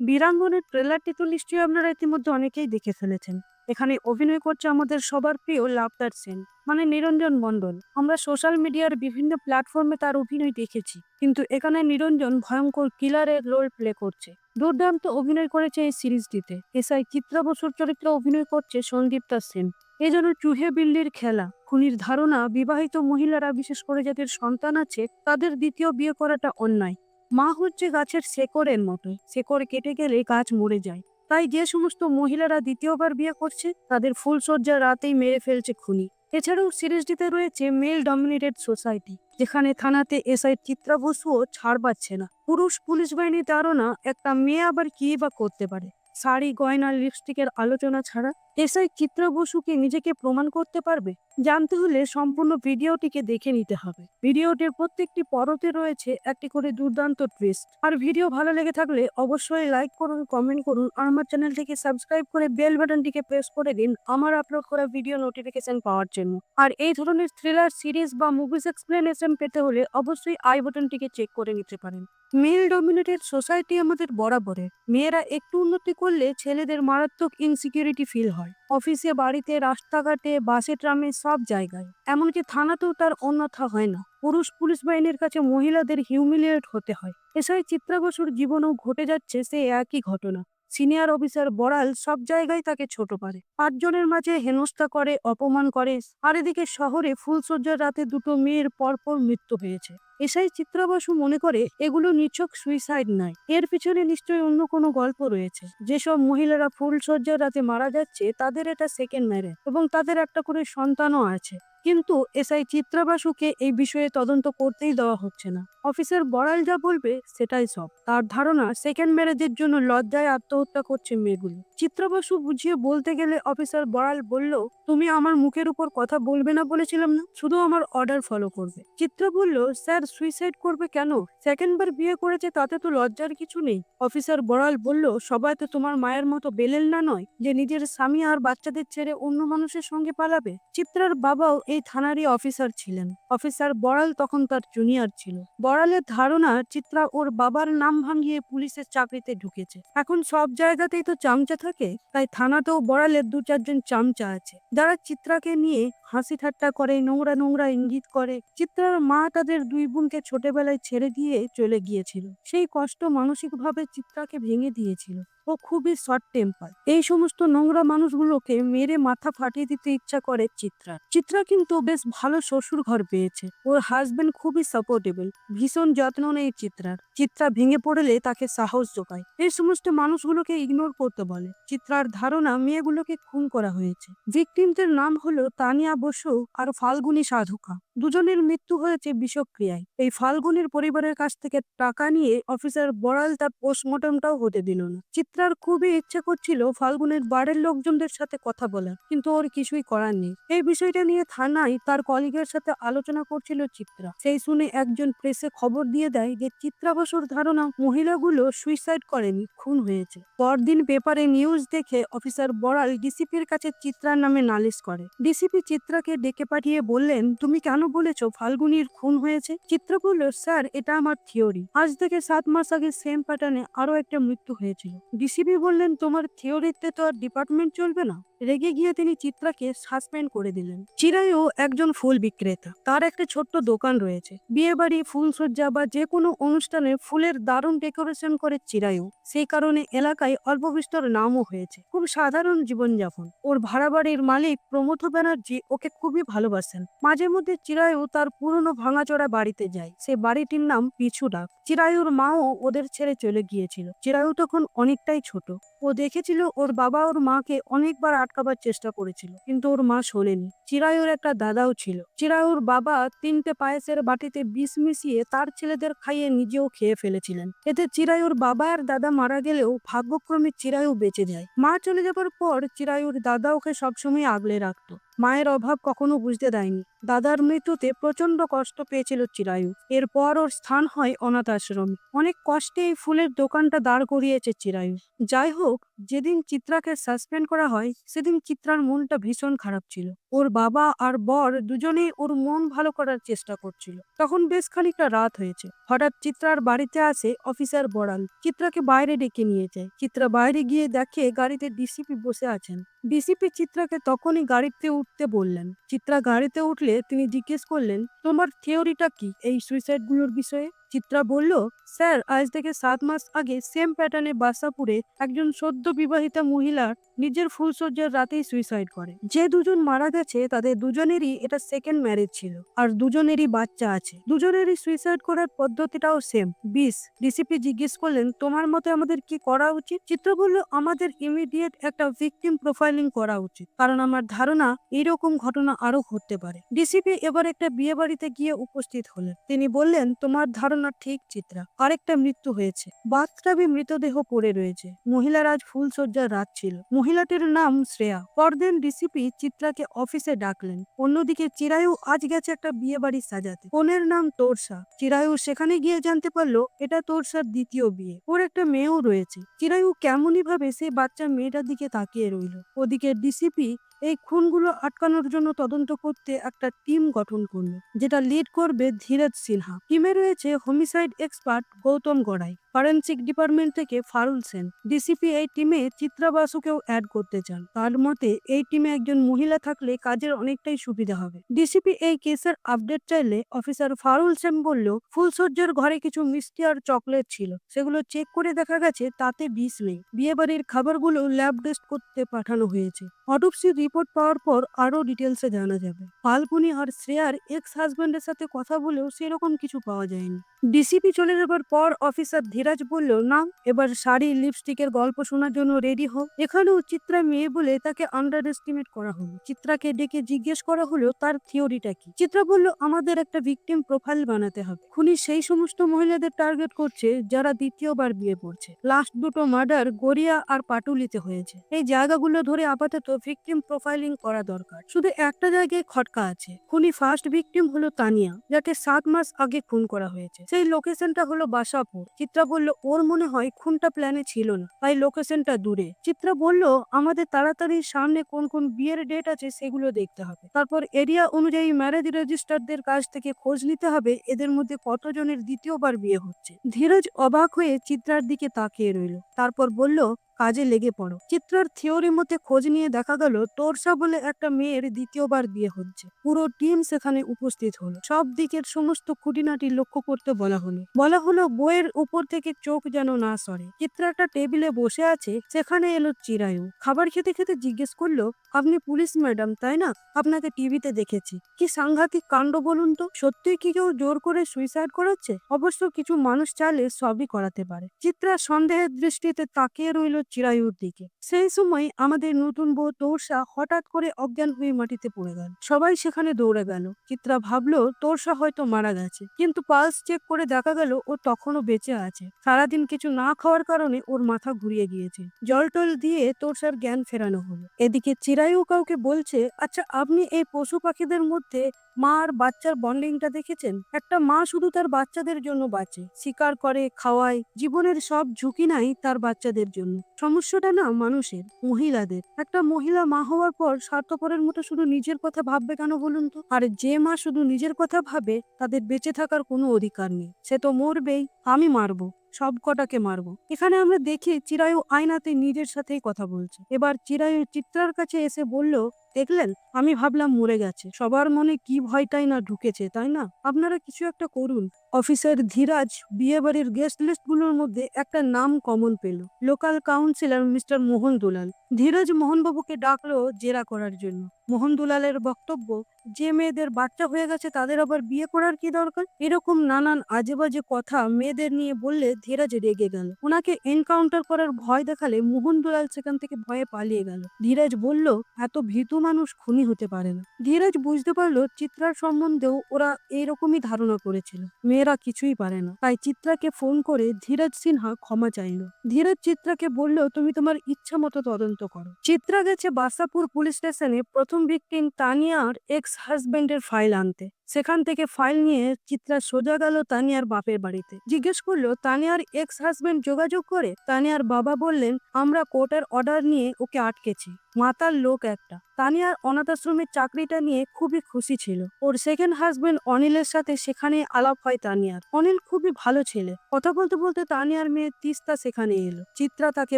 বীরাঙ্গনের ট্রেলারটি তো নিশ্চয়ই আপনারা ইতিমধ্যে অনেকেই দেখে ফেলেছেন। এখানে অভিনয় করছে আমাদের সবার প্রিয় লাভদার সেন মানে নিরঞ্জন মণ্ডল। আমরা সোশ্যাল মিডিয়ার বিভিন্ন প্ল্যাটফর্মে তার অভিনয় দেখেছি, কিন্তু এখানে নিরঞ্জন ভয়ঙ্কর কিলারের রোল প্লে করছে। দুর্দান্ত অভিনয় করেছে এই সিরিজটিতে এসআই চিত্রা বসুর চরিত্রে অভিনয় করছে সন্দীপ্তা সেন। এ যেন চুহে বিল্লির খেলা। খুনির ধারণা, বিবাহিত মহিলারা, বিশেষ করে যাদের সন্তান আছে, তাদের দ্বিতীয় বিয়ে করাটা অন্যায়। মা হচ্ছে গাছের শেকড়ের মতো। শেকড় কেটে গেলে গাছ মরে যায়। তাই যে সমস্ত মহিলারা দ্বিতীয়বার বিয়ে করছে, তাদের ফুলসজ্জা রাতেই মেরে ফেলছে খুনি। এছাড়াও সিরিজটিতে রয়েছে মেল ডমিনেটেড সোসাইটি যেখানে থানাতে এসআই চিত্রা বসুও ছাড় পাচ্ছে না। পুরুষ পুলিশ বাহিনী ধারণা, একটা মেয়ে আবার কি বা করতে পারে? শাড়ি, গয়না লিপস্টিকের আলোচনা ছাড়া এসআই চিত্রা বসুকে নিজেকে প্রমাণ করতে পারবে? জানতে হলে সম্পূর্ণ ভিডিওটিকে দেখে নিতে হবে। ভিডিওটির প্রত্যেকটি পরতে রয়েছে একটি করে দুর্দান্ত টুইস্ট আর ভিডিও ভালো লেগে থাকলে অবশ্যই লাইক করুন কমেন্ট করুন, আর আমার চ্যানেলটিকে সাবস্ক্রাইব করে বেল বাটনটিকে প্রেস করে দিন আমার আপলোড করা ভিডিও নোটিফিকেশন পাওয়ার জন্য। আর এই ধরনের থ্রিলার সিরিজ বা মুভিজ এক্সপ্লেনেশন পেতে হলে অবশ্যই আই বাটনটিকে চেক করে নিতে পারেন। মেল ডমিনেটেড সোসাইটি আমাদের বরাবরের। মেয়েরা একটু উন্নতি করলে ছেলেদের মারাত্মক ইনসিকিউরিটি ফিল হয়। অফিসে, বাড়িতে, রাস্তাঘাটে, বাসে, ট্রামে, সব জায়গায়। এমনকি থানাতেও তার অন্যথা হয় না। পুরুষ পুলিশ বাহিনীর কাছে মহিলাদের হিউমিলিয়েট হতে হয়। এসআই চিত্রা বসুর জীবনেও ঘটে যাচ্ছে সে একই ঘটনা। সিনিয়র অফিসার বড়াল সব জায়গায় তাকে ছোট পারে। পাঁচজনের মাঝে হেনস্থা করে, অপমান করে। আর এদিকে শহরে ফুলসজ্জার রাতে দুটো মেয়ের পরপর মৃত্যু হয়েছে। এসআই চিত্রা বসু মনে করে, এগুলো নিছক সুইসাইড নয়। এর পিছনে নিশ্চয়ই অন্য কোনো গল্প রয়েছে। যেসব মহিলারা ফুলসজ্জার রাতে মারা যাচ্ছে, তাদের এটা সেকেন্ড ম্যারেজ এবং তাদের একটা করে সন্তানও আছে। কিন্তু এসআই চিত্রা বাসুকে এই বিষয়ে তদন্ত করতেই দেওয়া হচ্ছে না। অফিসার বড়াল যা বলবে সেটাই সব। তার ধারণা সেকেন্ড ম্যারেজের জন্য লজ্জায় আত্মহত্যা করছে মেয়েগুলো। চিত্রা বাসু বুঝিয়ে বলতে গেলে অফিসার বড়াল বলল, তুমি আমার মুখের উপর কথা বলবে না বলেছিলাম না, শুধু আমার অর্ডার ফলো করবে। চিত্রা বলল, স্যার সুইসাইড করবে কেন? সেকেন্ড বার বিয়ে করেছে, তাতে তো লজ্জার কিছু নেই। অফিসার বড়াল বলল, সবাই তো তোমার মায়ের মতো বেলেল না নয়, যে নিজের স্বামী আর বাচ্চাদের ছেড়ে অন্য মানুষের সঙ্গে পালাবে। চিত্রার বাবাও এই থানারই অফিসার ছিলেন। অফিসার বড়াল তখন তার জুনিয়র ছিল। বড়ালের ধারণা, চিত্রা ওর বাবার নাম ভাঙিয়ে পুলিশের চাকরিতে ঢুকেছে। এখন সব জায়গাতেই তো চামচা থাকে, তাই থানাতেও বড়ালের দু চারজন চামচা আছে। যারা চিত্রাকে নিয়ে হাসি ঠাট্টা করে, নোংরা নোংরা ইঙ্গিত করে। চিত্রার মা তাদের দুই বোনকে ছোটবেলায় ছেড়ে দিয়ে চলে গিয়েছিল। সেই কষ্ট মানসিকভাবে চিত্রাকে ভেঙে দিয়েছিল। ও খুবই শর্ট টেম্পার এই সমস্ত নোংরা মানুষগুলোকে মেরে মাথা ফাটিয়ে দিতে ইচ্ছা করে চিত্রা। চিত্রা কিন্তু বেশ ভালো শ্বশুর ঘর পেয়েছে। ওর হাজবেন্ড খুবই সাপোর্টেবল ভীষণ যত্ন নেই চিত্রার। চিত্রা ভেঙে পড়লে তাকে সাহস জোগায় এই সমস্ত মানুষগুলোকে ইগনোর করতে বলে। চিত্রার ধারণা মেয়েগুলোকে খুন করা হয়েছে। ভিকটিমদের নাম হলো তানিয়া বসু আর ফাল্গুনী সাধুকা। দুজনের মৃত্যু হয়েছে বিষক্রিয়ায়। এই ফাল্গুনির পরিবারের কাছ থেকে টাকা নিয়ে অফিসার বড়াল তার পোস্টমর্টমটাও হতে দিল না। চিত্রার খুবই ইচ্ছে করছিল ফাল্গুনের বাড়ির লোকজনদের সাথে কথা বলার, কিন্তু ওর কিছুই করার নেই। এই বিষয়টা নিয়ে থানায় তার কলিগের সাথে আলোচনা করছিল চিত্রা। সেই শুনে একজন প্রেসে খবর দিয়ে দেয় যে চিত্রা বসুর ধারণা মহিলাগুলো সুইসাইড করেনি, খুন হয়েছে। পরদিন পেপারে নিউজ দেখে অফিসার বড়াল ডিসিপির কাছে চিত্রার নামে নালিশ করে। ডিসিপি চিত্রাকে ডেকে পাঠিয়ে বললেন, তুমি কেন বলেছ ফাল্গুনির খুন হয়েছে? চিত্রা বলল স্যার, এটা আমার থিওরি। আজ থেকে সাত মাস আগে সেম প্যাটার্নে আরও একটা মৃত্যু হয়েছিল। ডিসিপি বললেন, তোমার থিওরিতে তো আর ডিপার্টমেন্ট চলবে না। রেগে গিয়ে তিনি চিত্রাকে সাসপেন্ড করে দিলেন। চিরায়ু একজন ফুল বিক্রেতা। তার একটা ছোট্ট দোকান রয়েছে। বিয়ে বাড়ি ফুলসজ্জা বা যে কোনো অনুষ্ঠানে ফুলের দারুণ ডেকোরেশন করে চিরায়ু সেই কারণে এলাকায় অল্প বিস্তর নামও হয়েছে। খুব সাধারণ জীবনযাপন। ওর ভাড়া বাড়ির মালিক প্রমথ ব্যানার্জি ওকে খুবই ভালোবাসেন। মাঝে মধ্যে চিরায়ু তার পুরনো ভাঙাচোরা বাড়িতে যায়। সে বাড়িটির নাম পিছু ডাক চিরায়ুর মাও ওদের ছেড়ে চলে গিয়েছিল। চিরায়ু তখন অনেকটাই ছোট। ও দেখেছিল ওর বাবা ওর মাকে অনেকবার আটকাবার চেষ্টা করেছিল, কিন্তু ওর মা শোনেনি চিরায়ুর একটা দাদাও ছিল। চিরায়ুর বাবা তিনটে পায়েসের বাটিতে বিষ মিশিয়ে তার ছেলেদের খাইয়ে নিজেও খেয়ে ফেলেছিলেন। এতে চিরায়ুর বাবা আর দাদা মারা গেলেও ভাগ্যক্রমে চিরায়ু বেঁচে যায়। মা চলে যাবার পর চিরায়ুর দাদা ওকে সবসময় আগলে রাখতো। মায়ের অভাব কখনো বুঝতে দেয়নি। দাদার মৃত্যুতে প্রচণ্ড কষ্ট পেয়েছিল চিরায়ু। এরপর ওর স্থান হয় অনাথ আশ্রমে। অনেক কষ্টে এই ফুলের দোকানটা দাঁড় করিয়েছে চিরায়ু। যাই হোক, যেদিন চিত্রাকে সাসপেন্ড করা হয়, সেদিন চিত্রার মনটা ভীষণ খারাপ ছিল। ওর বাবা আর বর দুজনেই ওর মন ভালো করার চেষ্টা করছিল। তখন বেশ খানিকটা রাত হয়েছে। হঠাৎ চিত্রার বাড়িতে আসে অফিসার বড়াল। চিত্রাকে বাইরে ডেকে নিয়ে যায়। চিত্রা বাইরে গিয়ে দেখে গাড়িতে ডিসিপি বসে আছেন। ডিসিপি চিত্রাকে তখনই গাড়িতে উঠতে বললেন। চিত্রা গাড়িতে উঠলে তিনি জিজ্ঞেস করলেন তোমার থিওরিটা কি এই সুইসাইডগুলোর বিষয়ে? চিত্রা বলল, স্যার, আজ থেকে সাত মাস আগে সেম প্যাটার্নে বাসাপুরে একজন সদ্য বিবাহিতা মহিলার নিজের ফুলসজ্জার রাতেই সুইসাইড করে। যে দুজন মারা গেছে, তাদের দুজনেরই এটা সেকেন্ড ম্যারেজ ছিল, আর দুজনেরই বাচ্চা আছে। দুজনেরই সুইসাইড করার পদ্ধতিটাও সেম বিষ ডিসিপি জিজ্ঞেস করলেন, তোমার মতে আমাদের কি করা উচিত? চিত্র বলল, আমাদের ইমিডিয়েট একটা ভিকটিম প্রোফাইলিং করা উচিত, কারণ আমার ধারণা এইরকম ঘটনা আরও ঘটতে পারে। ডিসিপি এবার একটা বিয়ে বাড়িতে গিয়ে উপস্থিত হলেন। তিনি বললেন, তোমার ধারণা ঠিক চিত্রা। আরেকটা মৃত্যু হয়েছে। বাথটাবে মৃতদেহ পড়ে রয়েছে। মহিলার আজ ফুলসজ্জার রাত ছিল। মহিলাটির নাম শ্রেয়া। পরদিন ডিসিপি চিত্রাকে অফিসে ডাকলেন। অন্যদিকে চিরায়ু আজ গেছে একটা বিয়ে বাড়ি সাজাতে। বোনের নাম তোরসা। চিরায়ু সেখানে গিয়ে জানতে পারল, এটা তোরসার দ্বিতীয় বিয়ে। ওর একটা মেয়েও রয়েছে। চিরায়ু কেমনই ভাবে সে বাচ্চা মেয়েটার দিকে তাকিয়ে রইল। ওদিকে ডিসিপি এই খুনগুলো আটকানোর জন্য তদন্ত করতে একটা টিম গঠন করল, যেটা লিড করবে ধীরজ সিনহা। টিমে রয়েছে homicide expert Goutam Gorai. Forensic department থেকে ফারুল সেন, ডিসিপি এই টিমে চিত্রা বাসুকেও অ্যাড করতে চান। তার মতে, এই টিমে একজন মহিলা থাকলে কাজের অনেকটাই সুবিধা হবে। ডিসিপি এই কেসের আপডেট চাইলে অফিসার ফারুল সেন বলল ফুলসজ্জার ঘরে কিছু মিষ্টি আর চকলেট ছিল। সেগুলো চেক করে দেখা গেছে, তাতে বিষ নেই। বিয়ে বাড়ির খাবারগুলো ল্যাব টেস্ট করতে পাঠানো হয়েছে। অটোপসি রিপোর্ট পাওয়ার পর আরও ডিটেলসে জানা যাবে। ফাল্গুনি আর শ্রেয়ার এক্স হাজব্যান্ডের সাথে কথা বলেও সেরকম কিছু পাওয়া যায়নি। ডিসিপি চলে যাবার পর অফিসার ধীরাজ বলল, না, এবার শাড়ি লিপস্টিকের গল্প শোনার জন্য রেডি হোক এখানেও চিত্রা মেয়ে বলে তাকে আন্ডার এস্টিমেট করা হলো। চিত্রাকে ডেকে জিজ্ঞেস করা হলো, তার থিওরিটা কি? চিত্রা বলল, আমাদের একটা ভিকটিম প্রোফাইল বানাতে হবে। খুনি সেই সমস্ত মহিলাদের টার্গেট করছে যারা দ্বিতীয়বার বিয়ে করছে। লাস্ট দুটো মার্ডার গড়িয়া আর পাটুলিতে হয়েছে। এই জায়গাগুলো ধরে আপাতত ভিকটিম প্রোফাইলিং করা দরকার। শুধু একটা জায়গায় খটকা আছে। খুনি ফার্স্ট ভিকটিম হলো তানিয়া, যাকে সাত মাস আগে খুন করা হয়েছে। সেই লোকেশনটা হলো বাসাপুর। চিত্রা বলল ওর মনে হয় খুনটা প্ল্যানে ছিল না। তাই লোকেশনটা দূরে। চিত্রা বলল, আমাদের তাড়াতাড়ি সামনে কোন কোন বিয়ের ডেট আছে সেগুলো দেখতে হবে। তারপর এরিয়া অনুযায়ী ম্যারেজ রেজিস্টারদের কাছ থেকে খোঁজ নিতে হবে। এদের মধ্যে কতজনের দ্বিতীয়বার বিয়ে হচ্ছে? ধীরজ অবাক হয়ে চিত্রার দিকে তাকিয়ে রইল। তারপর বলল কাজে লেগে পড়ো। চিত্রার থিওরি মতে খোঁজ নিয়ে দেখা গেল, তোরসা বলে একটা মেয়ের দ্বিতীয়বার বিয়ে হচ্ছে। পুরো টিম সেখানে উপস্থিত হলো। সব দিকের সমস্ত খুঁটিনাটি লক্ষ্য করতে বলা হলো। বলা হলো, বইয়ের উপর থেকে চোখ যেন না সরে। চিত্রা একটা টেবিলে বসে আছে, সেখানে এলো চিরায়ু। খাবার খেতে খেতে জিজ্ঞেস করল, আপনি পুলিশ ম্যাডাম, তাই না? আপনাকে টিভিতে দেখেছি। কি সাংঘাতিক কাণ্ড বলুন তো? সত্যিই কি কেউ জোর করে সুইসাইড করাচ্ছে অবশ্য কিছু মানুষ চাইলে সবই করাতে পারে। চিত্রা সন্দেহের দৃষ্টিতে তাকিয়ে রইল চিরায়ুর দিকে। সেই সময় আমাদের নতুন বউ তোরসা হঠাৎ করে অজ্ঞান হয়ে মাটিতে পড়ে গেল। সবাই সেখানে দৌড়ে গেল। চিত্রা ভাবলো, তোরসা হয়তো মারা গেছে। কিন্তু পালস চেক করে দেখা গেল, ও তখনও বেঁচে আছে। সারাদিন কিছু না খাওয়ার কারণে ওর মাথা ঘুরিয়ে গিয়েছে। জল টল দিয়ে তোরসার জ্ঞান ফেরানো হলো। এদিকে চিরায়ু কাউকে বলছে আচ্ছা আপনি এই পশু পাখিদের মধ্যে মা আর বাচ্চার বন্ডিংটা দেখেছেন? একটা মা শুধু তার বাচ্চাদের জন্য বাঁচে, শিকার করে, খাওয়ায়। জীবনের সব ঝুঁকি নাই তার বাচ্চাদের জন্য। সমস্যাটা না মানুষের, মহিলাদের। একটা মহিলা মা হওয়ার পর স্বার্থপরের মতো শুধু নিজের কথা ভাববে কেন বলুন তো? আর যে মা শুধু নিজের কথা ভাবে, তাদের বেঁচে থাকার কোনো অধিকার নেই। সে তো মরবেই, আমি মারবো, সব কটাকে মারবো। এখানে আমরা দেখি চিরায়ু আয়নাতে নিজের সাথেই কথা বলছে। এবার চিরায়ু চিত্রার কাছে এসে বলল দেখলেন? আমি ভাবলাম মরে গেছে। সবার মনে কি ভয়টাই না ঢুকেছে, তাই না? আপনারা কিছু একটা করুন। অফিসার ধীরাজ বিয়ে বাড়ির গেস্ট লিস্টগুলোর মধ্যে একটা নাম কমন পেল। Local councillor mister Mohan Dulal. Dhiraj মোহনবাবুকে ডাকলো জেরা করার জন্য। মোহন দুলালের বক্তব্য, যে মেয়েদের বাচ্চা হয়ে গেছে, তাদের আবার বিয়ে করার কি দরকার? এরকম নানান আজে বাজে কথা মেয়েদের নিয়ে বললে ধীরাজ রেগে গেল। ওনাকে এনকাউন্টার করার ভয় দেখালে মোহন দুলাল সেখান থেকে ভয়ে পালিয়ে গেল। ধীরাজ বলল, এত ভীতু মানুষ খুনি হতে পারে না। ধীরাজ বুঝতে পারল চিত্রার সম্বন্ধেও ওরা এইরকমই ধারণা করেছিল। মেয়েরা কিছুই পারে না। তাই চিত্রাকে ফোন করে ধীরাজ সিনহা ক্ষমা চাইলো। ধীরাজ চিত্রাকে বলল, তুমি তোমার ইচ্ছা মতো তদন্ত করো। চিত্রা গেছে বাসাপুর পুলিশ স্টেশনে প্রথম ভিকটিম তানিয়ার এক্স হাজবেন্ডের ফাইল আনতে। সেখান থেকে ফাইল নিয়ে চিত্রা সোজা গেল তানিয়ার বাপের বাড়িতে। জিজ্ঞেস করল, তানিয়ার এক্স হাজবেন্ড যোগাযোগ করে? তানিয়ার বাবা বললেন, আমরা কোর্টের অর্ডার নিয়ে ওকে আটকেছি। মাতার লোক একটা। তানিয়ার অনাথ আশ্রমের চাকরিটা নিয়ে খুবই খুশি ছিল। ওর সেকেন্ড হাজবেন্ড অনিলের সাথে সেখানে আলাপ হয় তানিয়ার। অনিল খুবই ভালো ছেলে। কথা বলতে বলতে তানিয়ার মেয়ে তিস্তা সেখানে এলো। চিত্রা তাকে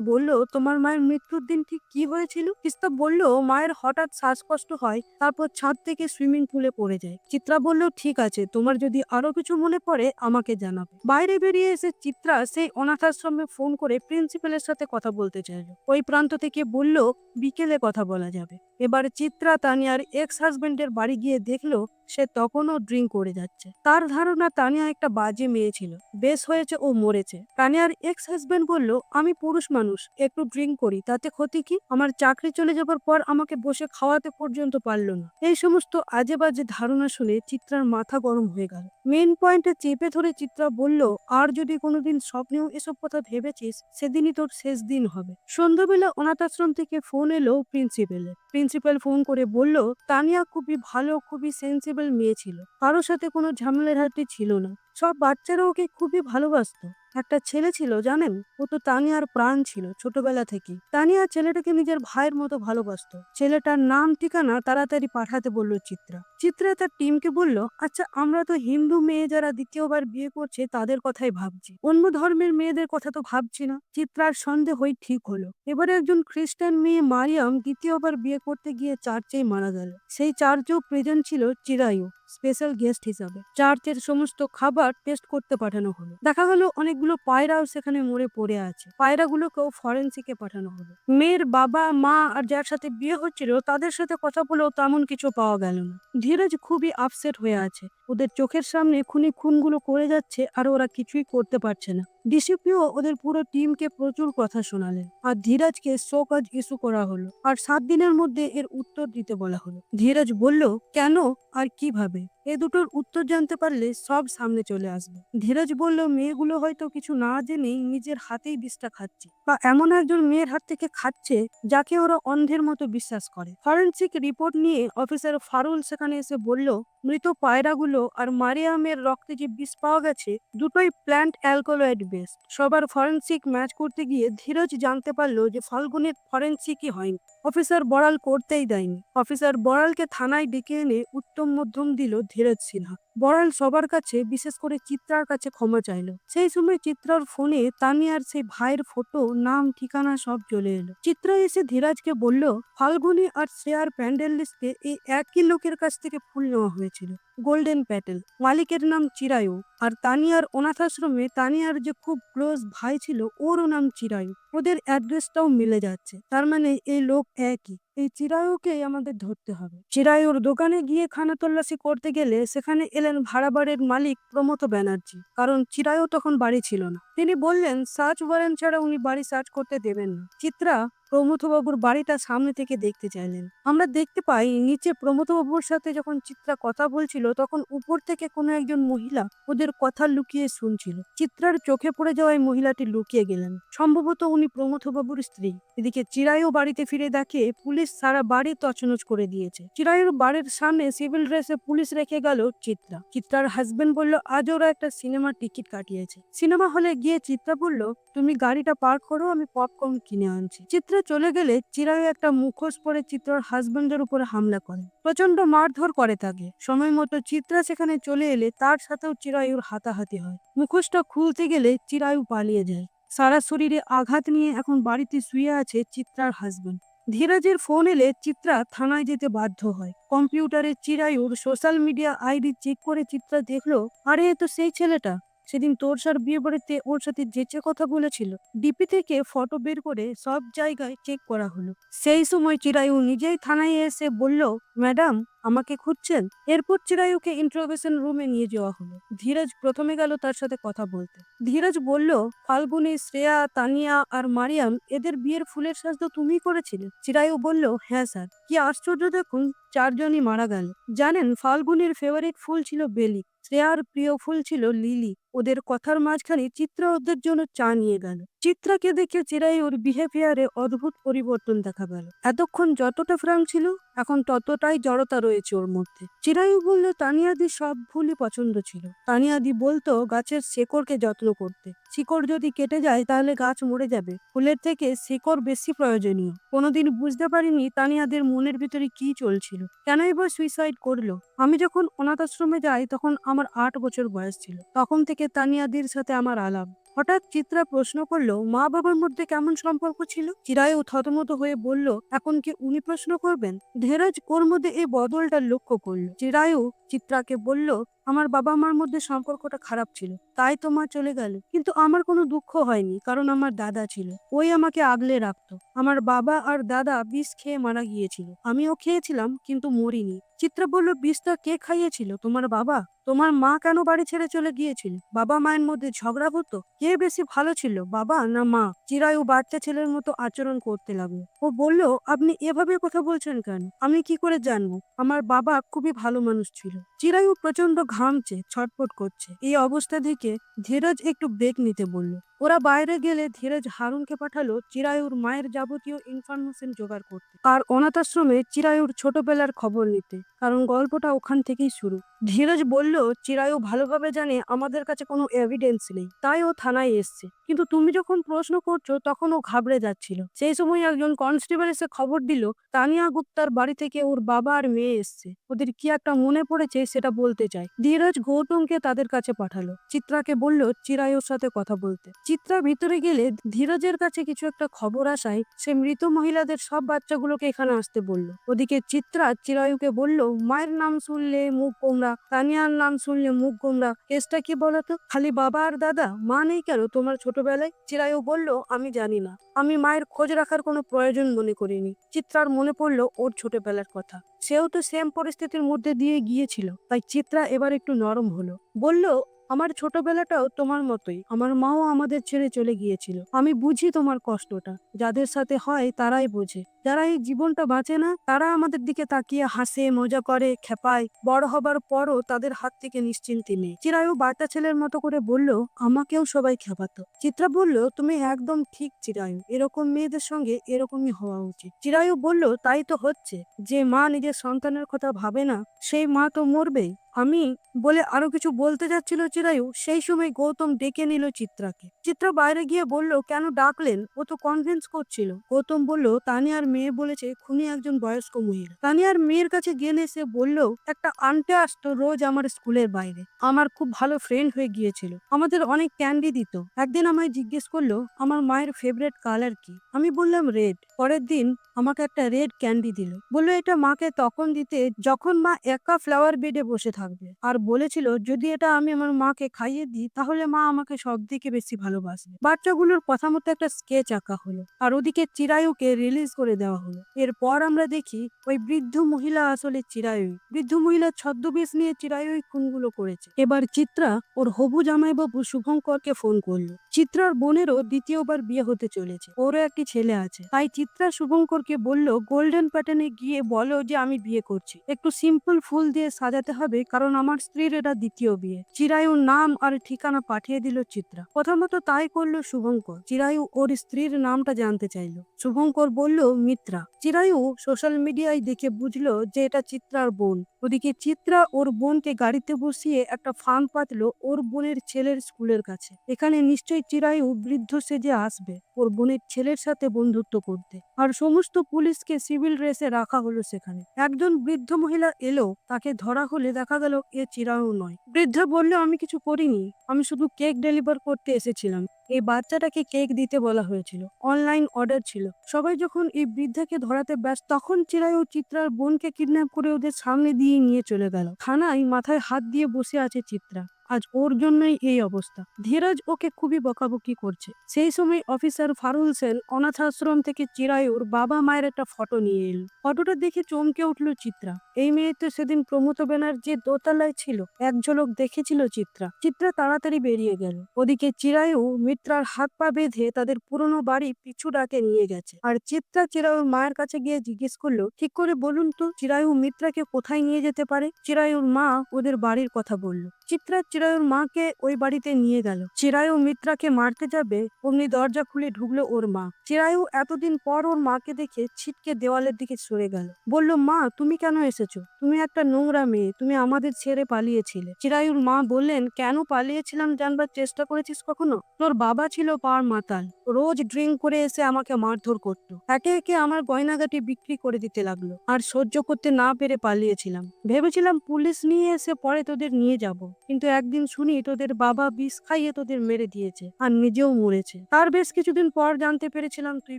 বলল, তোমার মায়ের মৃত্যুর দিন ঠিক কি হয়েছিল? তিস্তা বলল, মায়ের হঠাৎ শ্বাসকষ্ট হয়, তারপর ছাদ থেকে সুইমিং পুলে পড়ে যায়। চিত্রা বলল ঠিক আছে, তোমার যদি আরও কিছু মনে পড়ে, আমাকে জানাবে। বাইরে বেরিয়ে এসে চিত্রা সেই অনাথ আশ্রমে ফোন করে প্রিন্সিপালের সাথে কথা বলতে চাইল। ওই প্রান্ত থেকে বলল, বিকেলে কথা বলা যাবে। এবার চিত্রা তানিয়ার এক্স হাজবেন্ডের বাড়ি গিয়ে দেখল সে তখনও ড্রিঙ্ক করে যাচ্ছে। তার ধারণা তানিয়া একটা বাজে মেয়ে ছিল। বেশ হয়েছে ও মরেছে। তানিয়ার এক্স হাজবেন্ড বলল, আমি পুরুষ মানুষ, একটু ড্রিঙ্ক করি, তাতে ক্ষতি কি? আমার চাকরি চলে যাবার পর আমাকে বসে খাওয়াতে পর্যন্ত পারল না। এই সমস্ত আজে বাজে ধারণা শুনে চিত্রার মাথা গরম হয়ে গেল। মেন পয়েন্টে চেপে ধরে চিত্রা বলল, আর যদি কোনোদিন স্বপ্নেও এসব কথা ভেবেছিস, সেদিনই তোর শেষ দিন হবে। সন্ধ্যাবেলা অনাথ আশ্রম থেকে ফোন এলো প্রিন্সিপালের প্রিন্সিপাল ফোন করে বলল, তানিয়া খুবই ভালো, খুবই সেন্সিবল মেয়ে ছিল। কারোর সাথে কোনো ঝামেলার হাতে ছিল না। সব বাচ্চারা ওকে খুবই ভালোবাসতো। একটা ছেলে ছিল, জানেন? ও তো তানিয়ার প্রাণ ছিল ছোটবেলা থেকে তানিয়া ছেলেটাকে নিজের ভাইয়ের মতো ভালোবাসতো। ছেলেটার নাম, ঠিকানা তাড়াতাড়ি পাঠাতে বলল চিত্রা। চিত্রা তার টিমকে বলল আচ্ছা আমরা তো হিন্দু মেয়ে যারা দ্বিতীয়বার বিয়ে করছে, তাদের কথাই ভাবছি। অন্য ধর্মের মেয়েদের কথা তো ভাবছি না। চিত্রার সন্দেহ সন্দেহই ঠিক হলো। এবারে একজন খ্রিস্টান মেয়ে মারিয়াম দ্বিতীয়বার বিয়ে করতে গিয়ে চার্চেই মারা গেল। সেই চার্চেও প্রেজেন্ট ছিল চিরায়ু। স্পেশাল গেস্ট হিসাবে চার্চের সমস্ত খাবার টেস্ট করতে পাঠানো হলো। দেখা গেল অনেকগুলো পায়রাও সেখানে মরে পড়ে আছে। পায়রাগুলোকেও ফরেন্সিকে পাঠানো হলো। মেয়ের বাবা, মা আর যার সাথে বিয়ে হচ্ছিল, তাদের সাথে কথা বলেও তেমন কিছু পাওয়া গেল না। ধীরজ খুবই আপসেট হয়ে আছে। ওদের চোখের সামনে খুনি খুনগুলো করে যাচ্ছে আর ওরা কিছুই করতে পারছে না। ডিসিপিও ওদের পুরো টিমকে প্রচুর কথা শোনালেন আর ধীরাজকে শোকজ ইস্যু করা হলো আর সাত দিনের মধ্যে এর উত্তর দিতে বলা হলো। ধীরাজ বলল, কেন? আর কীভাবে? এ দুটোর উত্তর জানতে পারলে সব সামনে চলে আসবে। ধীরজ বলল, মেয়েগুলো হয়তো কিছু না জেনেই নিজের হাতেই বিষটা খাচ্ছে বা এমন একজন মেয়ের হাত থেকে খাচ্ছে যাকে ওরা অন্ধের মতো বিশ্বাস করে। ফরেন্সিক রিপোর্ট নিয়ে অফিসার ফারুল সেখানে এসে বলল, মৃত পায়রাগুলো আর মারিয়ামের রক্তে যে বিষ পাওয়া গেছে, দুটোই প্ল্যান্ট অ্যালকোলয়েড বেস সবার ফরেন্সিক ম্যাচ করতে গিয়ে ধীরজ জানতে পারল যে ফাল্গুনের ফরেন্সিকই হয়নি। অফিসার বড়াল করতেই দেয়নি। অফিসার বড়ালকে থানায় ডেকে এনে উত্তম মধ্যম দিল ধীরজ সিনহা। বড়াল সবার কাছে, বিশেষ করে চিত্রার কাছে ক্ষমা চাইলো। সেই সময় চিত্রার ফোনে তানিয়ার সেই ভাইয়ের ফটো, নাম, ঠিকানা সব চলে এলো। চিত্রা এসে ধীরাজকে বলল, ফাল্গুনি আর শ্রেয়ার প্যান্ডেল লিস্টে এই একই লোকের কাছ থেকে ফুল নেওয়া হয়েছিল। Golden petal. মালিকের নাম চিরায়ু। আর তানিয়ার অনাথ আশ্রমে তানিয়ার যে খুব ক্লোজ ভাই ছিল, ওরও নাম চিরায়ু। ওদের অ্যাড্রেসটাও মিলে যাচ্ছে। তার মানে এই লোক একই। এই চিরায়ুকেই আমাদের ধরতে হবে। চিরায়ুর দোকানে গিয়ে খানা তল্লাশি করতে গেলে সেখানে এলেন ভাড়া বাড়ির মালিক প্রমত ব্যানার্জি। কারণ চিরায়ু তখন বাড়ি ছিল না। তিনি বললেন, সার্চ ওয়ারেন্ট ছাড়া উনি বাড়ি সার্চ করতে দেবেন না। চিত্রা প্রমথবাবুর বাড়িটা সামনে থেকে দেখতে চাইলেন। আমরা দেখতে পাই, নিচে প্রমথবাবুর সাথে যখন চিত্রা কথা বলছিল, তখন উপর থেকে কোনো একজন মহিলা ওদের কথা লুকিয়ে শুনছিল। চিত্রার চোখে পড়ে যাওয়ায় মহিলাটি লুকিয়ে গেলেন। সম্ভবত উনি প্রমথবাবুর স্ত্রী। এদিকে চিরায়ু বাড়িতে ফিরে দেখে পুলিশ সারা বাড়ি তছনছ করে দিয়েছে। চিরায়ুর বাড়ির সামনে সিভিল ড্রেসে পুলিশ রেখে গেল চিত্রা। চিত্রার হাজবেন্ড বলল, আজ ওরা একটা সিনেমার টিকিট কাটিয়েছে। সিনেমা হলে গিয়ে চিত্রা বলল, তুমি গাড়িটা পার্ক করো, আমি পপকর্ন কিনে আনছি। চিত্রা চলে গেলে চিরায়ু একটা মুখোশ পরে চিত্রার হাজবেন্ডের উপরে হামলা করে। প্রচণ্ড মারধর করে তাকে। সময় মতো চিত্রা সেখানে চলে এলে তার সাথেও চিরায়ুর হাতাহাতি হয়। মুখোশটা খুলতে গেলে চিরায়ু পালিয়ে যায়। সারা শরীরে আঘাত নিয়ে এখন বাড়িতে শুয়ে আছে চিত্রার হাজবেন্ড ধীরাজের ফোন এলে চিত্রা থানায় যেতে বাধ্য হয়। কম্পিউটারে চিরায়ুর সোশ্যাল মিডিয়া আইডি চেক করে চিত্রা দেখল, আরে তো সেই ছেলেটা। সেদিন তোর তোরসার বিয়ে বাড়িতে ওর সাথে যেচে কথা বলেছিল ডিপি থেকে ফটো বের করে সব জায়গায় চেক করা হলো। সেই সময় চিরায়ু নিজেই থানায় এসে বলল, ম্যাডাম, আমাকে খুঁজছেন? এরপর চিরায়ুকে ইন্টারোগেশন রুমে নিয়ে যাওয়া হলো। ধীরজ প্রথমে গেল তার সাথে কথা বলতে। ধীরজ বলল, ফাল্গুনি, শ্রেয়া, তানিয়া আর মারিয়াম, এদের বিয়ের ফুলের সাজ তো তুমিই করেছিলে। চিরায়ু বলল হ্যাঁ স্যার। কি আশ্চর্য দেখুন, চারজনই মারা গেল। জানেন, ফাল্গুনির ফেভারিট ফুল ছিল বেলি, শ্রেয়ার প্রিয় ফুল ছিল লিলি। ওদের কথার মাঝখানে চিত্রা ওদের জন্য চা নিয়ে গেল। চিত্রাকে দেখে চিরায়ুর বিহেভিয়ারে অদ্ভুত পরিবর্তন দেখা গেল এতক্ষণ যতটা ফ্রাঙ্ক ছিল, এখন ততটাই জড়তা রয়েছে ওর মধ্যে। চিরায়ু বলল, তানিয়াদি সব ফুলই পছন্দ ছিল। তানিয়াদি বলতো গাছের শেকড়কে যত্ন করতে। শিকড় যদি কেটে যায়, তাহলে গাছ মরে যাবে। ফুলের থেকে শেকড় বেশি প্রয়োজনীয়। কোনোদিন বুঝতে পারিনি তানিয়াদের মনের ভিতরে কি চলছিল। কেনই বা সুইসাইড করল? আমি যখন অনাথ আশ্রমে যাই, তখন আমার আট বছর বয়স ছিল। তখন থেকে তানিয়াদির সাথে আমার আলাপ। হঠাৎ চিত্রা প্রশ্ন করল, মা বাবার মধ্যে কেমন সম্পর্ক ছিল? চিরায়ু থতমত হয়ে বলল, এখন কি উনি প্রশ্ন করবেন? ধীরজ ওর মধ্যে এই বদলটা লক্ষ্য করল। চিরায়ু চিত্রাকে বলল, আমার বাবা মার মধ্যে সম্পর্কটা খারাপ ছিল, তাই তো মা চলে গেল। কিন্তু আমার কোনো দুঃখ হয়নি, কারণ আমার দাদা ছিল। ওই আমাকে আগলে রাখতো। আমার বাবা আর দাদা বিষ খেয়ে মারা গিয়েছিল। আমিও খেয়েছিলাম, কিন্তু মরিনি। চিত্রা বলল বিষটা কে খাইয়েছিল? তোমার বাবা? তোমার মা কেন বাড়ি ছেড়ে চলে গিয়েছিল? বাবা মায়ের মধ্যে ঝগড়া হতো? কে বেশি ভালো ছিল, বাবা না মা? চিরায়ু বাচ্চা ছেলের মতো আচরণ করতে লাগল। ও বলল, আপনি এভাবে কথা বলছেন কেন? আমি কি করে জানব? আমার বাবা খুবই ভালো মানুষ ছিল চিরায়ু প্রচণ্ড ঘামছে, ছটফট করছে। এই অবস্থা থেকে ধীরজ একটু ব্রেক নিতে বলল ওরা বাইরে গেলে ধীরজ হারুনকে পাঠালো চিরায়ুর মায়ের যাবতীয় ইনফরমেশন জোগাড় করতে। আর অনাথ আশ্রমে চিরায়ুর ছোটবেলার খবর নিতে, কারণ গল্পটা ওখান থেকেই শুরু। ধীরজ বলল, চিরায়ু ভালোভাবে জানে আমাদের কাছে কোনো এভিডেন্স নেই। তাই ও থানায় এসছে। কিন্তু তুমি যখন প্রশ্ন করছ, তখন ও ঘাবড়ে যাচ্ছিল। সেই সময় একজন কনস্টেবল এসে খবর দিল, তানিয়া গুপ্তার বাড়ি থেকে ওর বাবা আর মেয়ে এসছে। ওদের কি একটা মনে পড়েছে সেটা বলতে চায় ধীরজ গৌতমকে তাদের কাছে পাঠালো। চিত্রাকে বলল, চিরায়ুর সাথে কথা বলতে। চিত্রা ভিতরে গেলে ধীরজের কাছে কিছু একটা খবর আসায় সে মৃত মহিলাদের সব বাচ্চাগুলোকে এখানে আসতে বলল। ওদিকে চিত্রা চিরায়ুকে বলল, মায়ের নাম শুনলে মুখ গোমরা, তানিয়ার নাম শুনলে মুখ গোমরা। কেসটা কি বলতো? খালি বাবা আর দাদা? মা নেই কেন তোমার ছোটবেলায়? চিরায়ু বলল, আমি জানি না। আমি মায়ের খোঁজ রাখার কোনো প্রয়োজন মনে করিনি। চিত্রার মনে পড়ল ওর ছোটবেলার কথা। সেও তো সেম পরিস্থিতির মধ্যে দিয়ে গিয়েছিল। তাই চিত্রা এবার একটু নরম হলো। বলল আমার ছোটবেলাটাও তোমার মতোই। আমার মাও আমাদের ছেড়ে চলে গিয়েছিল। আমি বুঝি তোমার কষ্টটা। যাদের সাথে হয় তারাই বোঝে। যারা এই জীবনটা বাঁচে না, তারা আমাদের দিকে তাকিয়ে হাসে, মজা করে, খেপায়। বড় হবার পরও তাদের হাত থেকে নিশ্চিন্তি নেই। চিরায়ু বাচ্চা ছেলের মতো করে বলল, আমাকেও সবাই খেপাতো। চিত্রা বলল, তুমি একদম ঠিক চিরায়ু এরকম মেয়েদের সঙ্গে এরকমই হওয়া উচিত। চিরায়ু বলল, তাই তো হচ্ছে। যে মা নিজের সন্তানের কথা ভাবে না, সেই মা তো মরবেই। আমি বলে আরও কিছু বলতে যাচ্ছিল চিরায়ু সেই সময় গৌতম ডেকে নিল চিত্রাকে। চিত্রা বাইরে গিয়ে বলল, কেন ডাকলেন? ও তো কনভিন্স করছিল। গৌতম বলল তানিয়ার মেয়ে বলেছে, খুনি একজন বয়স্ক মহিলা। তানিয়ার মেয়ের কাছে গেলে সে বলল একটা আন্টে আসতো রোজ আমার স্কুলের বাইরে। আমার খুব ভালো ফ্রেন্ড হয়ে গিয়েছিল। আমাদের অনেক ক্যান্ডি দিত। একদিন আমায় জিজ্ঞেস করল, আমার মায়ের ফেভারিট কালার কি? আমি বললাম রেড পরের দিন আমাকে একটা রেড ক্যান্ডি দিল। বলল, এটা মাকে তখন দিতে যখন মা একা ফ্লাওয়ার বেডে বসে থাকবে। আর বলেছিল, যদি এটা আমি আমার মাকে খাইয়ে দিই, তাহলে মা আমাকে সব দিকে বেশি ভালোবাসবে। বাচ্চাগুলোর কথা মতো একটা স্কেচ আঁকা হলো। আর ওদিকে চিরায়ুকে রিলিজ করে দেওয়া হলো। এরপর আমরা দেখি ওই বৃদ্ধ মহিলা আসলে চিরায়ু বৃদ্ধ মহিলা ছদ্মবেশ নিয়ে চিরায়ুই খুনগুলো করেছে। এবার চিত্রা ওর হবু জামাইবাবু শুভঙ্করকে ফোন করল। চিত্রার বোনেরও দ্বিতীয়বার বিয়ে হতে চলেছে। ওরও একটি ছেলে আছে। তাই চিত্রা শুভঙ্করকে বলল গোল্ডেন প্যাটার্নে গিয়ে বলো যে আমি বিয়ে করছি। একটু সিম্পল ফুল দিয়ে সাজাতে হবে, কারণ আমার স্ত্রীর এটা দ্বিতীয় বিয়ে। চিরায়ুর নাম আর ঠিকানা পাঠিয়ে দিল চিত্রা। প্রথমত তাই করল শুভঙ্কর। চিরায়ু ওর স্ত্রীর নামটা জানতে চাইলো। শুভঙ্কর বলল মিত্রা। চিরায়ু সোশ্যাল মিডিয়ায় দেখে বুঝলো যে এটা চিত্রার বোন। ওদিকে চিত্রা ওর বোনকে গাড়িতে বসিয়ে একটা ফার্ম পাতলো ওর বোনের ছেলের স্কুলের কাছে। এখানে নিশ্চয়ই চিরায়ু বৃদ্ধ সেজে আসবে ওর বোনের ছেলের সাথে বন্ধুত্ব করতে। আর সমস্ত পুলিশকে সিভিল ড্রেসে রাখা হলো সেখানে। একজন বৃদ্ধ মহিলা এলো, তাকে ধরা হলে দেখা গেল এ চিরায়ু নয়। বৃদ্ধ বলল, আমি কিছু করিনি। আমি শুধু কেক ডেলিভার করতে এসেছিলাম। এই বাচ্চাটাকে কেক দিতে বলা হয়েছিল। অনলাইন অর্ডার ছিল। সবাই যখন এই বৃদ্ধাকে ধরাতে ব্যস্ত তখন চিরায়ু চিত্রার বোনকে কিডন্যাপ করে ওদের সামনে দিয়ে নিয়ে চলে গেল। থানায় মাথায় হাত দিয়ে বসে আছে চিত্রা। আজ ওর জন্যই এই অবস্থা। ধীরাজ ওকে খুবই বকাবকি করছে। সেই সময় অফিসার ফারুল সেন অনাথ আশ্রম থেকে চিরায়ুর বাবা মায়ের একটা ফটো নিয়ে এলো। ফটোটা দেখে চমকে উঠল চিত্রা। এই মেয়ে তো সেদিন প্রমোদ ব্যানার্জির দোতলায় ছিল। এক ঝলক দেখেছিল চিত্রা। চিত্রা তাড়াতাড়ি বেরিয়ে গেল। ওদিকে চিরায়ু মিত্রার হাত পা বেঁধে তাদের পুরনো বাড়ি পিছু ডাকে নিয়ে গেছে। আর চিত্রা চিরায়ুর মায়ের কাছে গিয়ে জিজ্ঞেস করল, ঠিক করে বলুন তো চিরায়ু মিত্রাকে কোথায় নিয়ে যেতে পারে? চিরায়ুর মা ওদের বাড়ির কথা বলল। চিত্রা চিরায়ুর মাকে ওই বাড়িতে নিয়ে গেল। চিরায়ু মিত্রাকে মারতে যাবে, অমনি দরজা খুলে ঢুকলো ওর মা। চিরায়ু এতদিন পর ওর মাকে দেখে ছিটকে দেওয়ালের দিকে সরে গেল। বলল, মা, তুমি কেন এসেছ? তুমি একটা নোংরা মেয়ে, তুমি আমাদের ছেড়ে পালিয়েছিলে। চিরায়ুর মা বললেন, কেন পালিয়েছিলাম জানবার চেষ্টা করেছিস কখনো? তোর বাবা ছিল পার মাতাল। রোজ ড্রিঙ্ক করে এসে আমাকে মারধর করতো। একে একে আমার গয়নাগাটি বিক্রি করে দিতে লাগল। আর সহ্য করতে না পেরে পালিয়েছিলাম। ভেবেছিলাম পুলিশ নিয়ে এসে পরে তোদের নিয়ে যাব। কিন্তু একদিন শুনি তোদের বাবা বিষ খাইয়ে তোদের মেরে দিয়েছে আর নিজেও মরেছে। তার বেশ কিছুদিন পর জানতে পেরেছিলাম তুই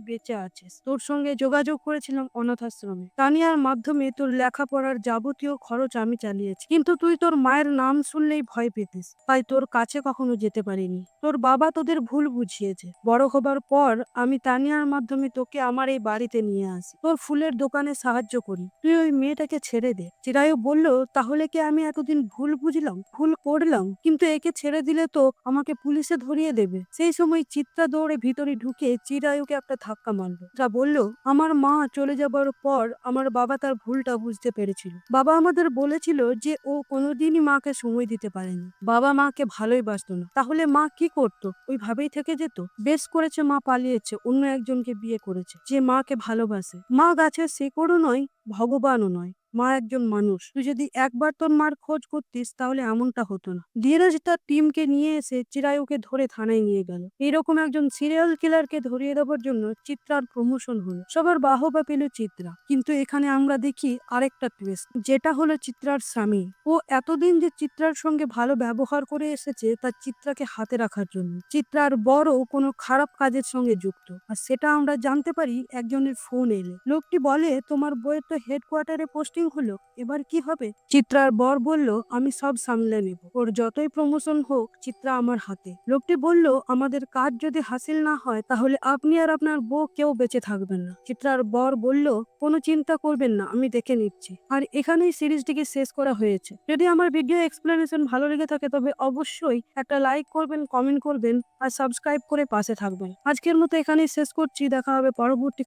বেঁচে আছিস। তোর সঙ্গে যোগাযোগ করেছিলাম অনাথ আশ্রমে তানিয়ার মাধ্যমে তোর লেখাপড়ার যাবতীয় খরচ আমি চালিয়েছি। কিন্তু তুই তোর মায়ের নাম শুনলেই ভয় পেতিস। তাই তোর কাছে কখনো যেতে পারিনি। তোর বাবা তোদের ভুল বুঝিয়েছে। বড় হবার পর আমি তানিয়ার মাধ্যমে তোকে আমার এই বাড়িতে নিয়ে আসি। তোর ফুলের দোকানে সাহায্য করি। তুই ওই মেয়েটাকে ছেড়ে দে। চিরায়ু বলল, তাহলে কি আমি এতদিন ভুল বুঝলাম? ভুল করলাম কিন্তু একে ছেড়ে দিলে তো আমাকে পুলিশে ধরিয়ে দেবে। সেই সময় চিত্রা দৌড়ে ভিতরে ঢুকে চিরায়ুকে একটা ধাক্কা মারলো। যা বলল, আমার মা চলে যাবার পর আমার বাবা তার ভুলটা বুঝতে পেরেছিল। বাবা আমাদের বলেছিল যে ও কোনোদিনই মাকে সময় দিতে পারেনি। বাবা মাকে ভালোই বাসতো না। তাহলে মা কি করতো? ওইভাবেই থেকে যেত? বেশ করেছে মা পালিয়েছে, অন্য একজনকে বিয়ে করেছে, যে মাকে ভালোবাসে। মা গাছের শেকড়ও নয়, ভগবানও নয়। মা একজন মানুষ। তুই যদি একবার তোর মার খোঁজ করতিস, তাহলে এমনটা হতো না। ধীরজ তার টিমকে নিয়ে এসে চিরায়ুকে ধরে থানায় নিয়ে গেল। এরকম একজন সিরিয়াল কিলারকে ধরিয়ে দেওয়ার জন্য চিত্রার প্রমোশন হলো। সবার বাহবা পেল চিত্রা। কিন্তু এখানে আমরা দেখি আরেকটা টুইস্ট যেটা হলো চিত্রার স্বামী। ও এতদিন যে চিত্রার সঙ্গে ভালো ব্যবহার করে এসেছে তার চিত্রাকে হাতে রাখার জন্য। চিত্রার বড় কোনো খারাপ কাজের সঙ্গে যুক্ত। আর সেটা আমরা জানতে পারি, একজনের ফোন এলে। লোকটি বলে, তোমার বইয়ের তো হেডকোয়ার্টারে পোস্টিং হলো, এবার কি হবে? চিত্রার বর বলল, আমি সব সামলে নেব। ওর যতই প্রমোশন হোক, চিত্রা আমার হাতে। লোকটি বলল, আমাদের কাজ যদি হাসিল না হয়, তাহলে আপনি আর আপনার বউ কেউ বেঁচে থাকবেন না। চিত্রার বর বলল, কোনো চিন্তা করবেন না, আমি দেখে নিচ্ছি। আর এখানেই সিরিজটিকে শেষ করা হয়েছে। যদি আমার ভিডিও এক্সপ্লেনেশন ভালো লেগে থাকে, তবে অবশ্যই একটা লাইক করবেন কমেন্ট করবেন, আর সাবস্ক্রাইব করে পাশে থাকবেন। আজকের মতো এখানেই শেষ করছি। দেখা হবে পরবর্তী